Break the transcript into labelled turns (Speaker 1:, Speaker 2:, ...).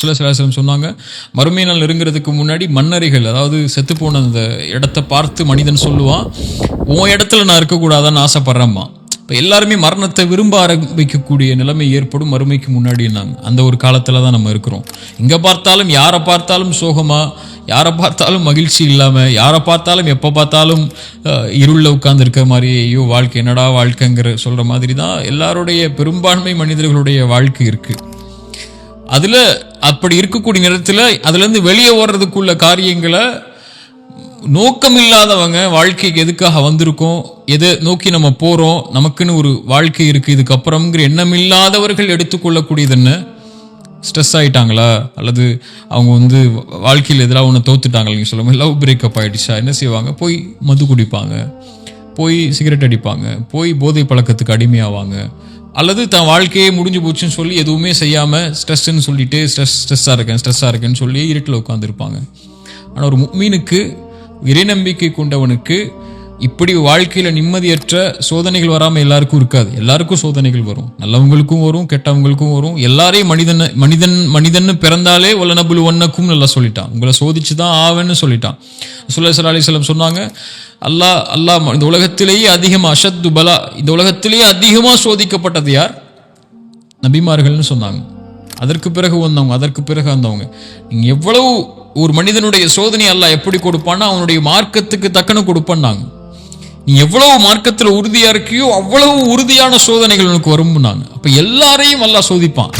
Speaker 1: சில ஸல்லல்லாஹு சொன்னாங்க மறுமை நாள் நெருங்கிறதுக்கு முன்னாடி மன்னரிகள் அதாவது செத்துப்போன அந்த இடத்த பார்த்து மனிதன் சொல்லுவான் உன் இடத்துல நான் இருக்கக்கூடாதான்னு ஆசைப்படுறேம்மா. இப்போ எல்லாருமே மரணத்தை விரும்ப ஆரம்பிக்கக்கூடிய நிலைமை ஏற்படும் மறுமைக்கு முன்னாடினாங்க அந்த ஒரு காலத்தில் தான் நம்ம இருக்கிறோம். எங்கே பார்த்தாலும் யாரை பார்த்தாலும் சோகமாக யாரை பார்த்தாலும் மகிழ்ச்சி இல்லாமல் யாரை பார்த்தாலும் எப்போ பார்த்தாலும் இருளில் உட்கார்ந்து மாதிரி ஐயோ வாழ்க்கை என்னடா வாழ்க்கைங்கிற சொல்கிற மாதிரி தான் எல்லாருடைய பெரும்பான்மை மனிதர்களுடைய வாழ்க்கை இருக்குது அதில் அப்படி இருக்கக்கூடிய நேரத்தில் அதுலேருந்து வெளியே ஓடுறதுக்குள்ள காரியங்களை நோக்கம் இல்லாதவங்க வாழ்க்கைக்கு எதுக்காக வந்திருக்கோம்? எதை நோக்கி நம்ம போகிறோம் நமக்குன்னு ஒரு வாழ்க்கை இருக்குது இதுக்கப்புறம்ங்கிற எண்ணம் இல்லாதவர்கள் எடுத்துக்கொள்ளக்கூடியது என்ன ஸ்ட்ரெஸ் ஆகிட்டாங்களா அல்லது அவங்க வந்து வாழ்க்கையில் எதிராக ஒன்று தோத்துட்டாங்களா நீங்கள் சொல்லுங்கள் லவ் பிரேக்கப் ஆகிடுச்சா என்ன செய்வாங்க? போய் மது குடிப்பாங்க. போய் சிகரெட் அடிப்பாங்க போய் போதை பழக்கத்துக்கு அடிமையாவாங்க. அல்லது தன் வாழ்க்கையே முடிஞ்சு போச்சுன்னு சொல்லி எதுவுமே செய்யாமல் ஸ்ட்ரெஸ்ன்னு சொல்லிட்டு ஸ்ட்ரெஸ் ஸ்ட்ரெஸ்ஸாக இருக்கேன் ஸ்ட்ரெஸ்ஸாக இருக்கேன்னு சொல்லி இருட்டில் உட்காந்துருப்பாங்க ஆனால் ஒரு மீனுக்கு இறைநம்பிக்கை கொண்டவனுக்கு இப்படி வாழ்க்கையில் நிம்மதியற்ற சோதனைகள் வராமல் எல்லாருக்கும் இருக்காது. எல்லாருக்கும் சோதனைகள் வரும். நல்லவங்களுக்கும் வரும் கெட்டவங்களுக்கும் வரும். எல்லாரையும் மனிதன் மனிதன் மனிதன் பிறந்தாலே ஒல்லனபுல் ஒன்னக்கும் நல்லா சொல்லிட்டான். உங்களை சோதிச்சு தான் ஆவேன்னு சொல்லிட்டான். சுல்லா அலி அலிஸ்லம் சொன்னாங்க அல்லாஹ் அல்லாஹ் இந்த உலகத்திலேயே அதிகமாக அஷத்து பலா இந்த உலகத்திலேயே அதிகமாக சோதிக்கப்பட்டது யார்? நபிமார்கள்னு சொன்னாங்க. அதற்கு பிறகு வந்தவங்க அதற்கு பிறகு வந்தவங்க. நீங்கள் எவ்வளவு ஒரு மனிதனுடைய சோதனை அல்ல எப்படி கொடுப்பான்னா அவனுடைய மார்க்கத்துக்கு தக்கன கொடுப்பான்னாங்க. நீ எவ்வளவு மார்க்கத்தில் உறுதியாக இருக்கியோ அவ்வளவு உறுதியான சோதனைகள் உனக்கு வரும்னாங்க. அப்போ எல்லாரையும் நல்லா சோதிப்பான்.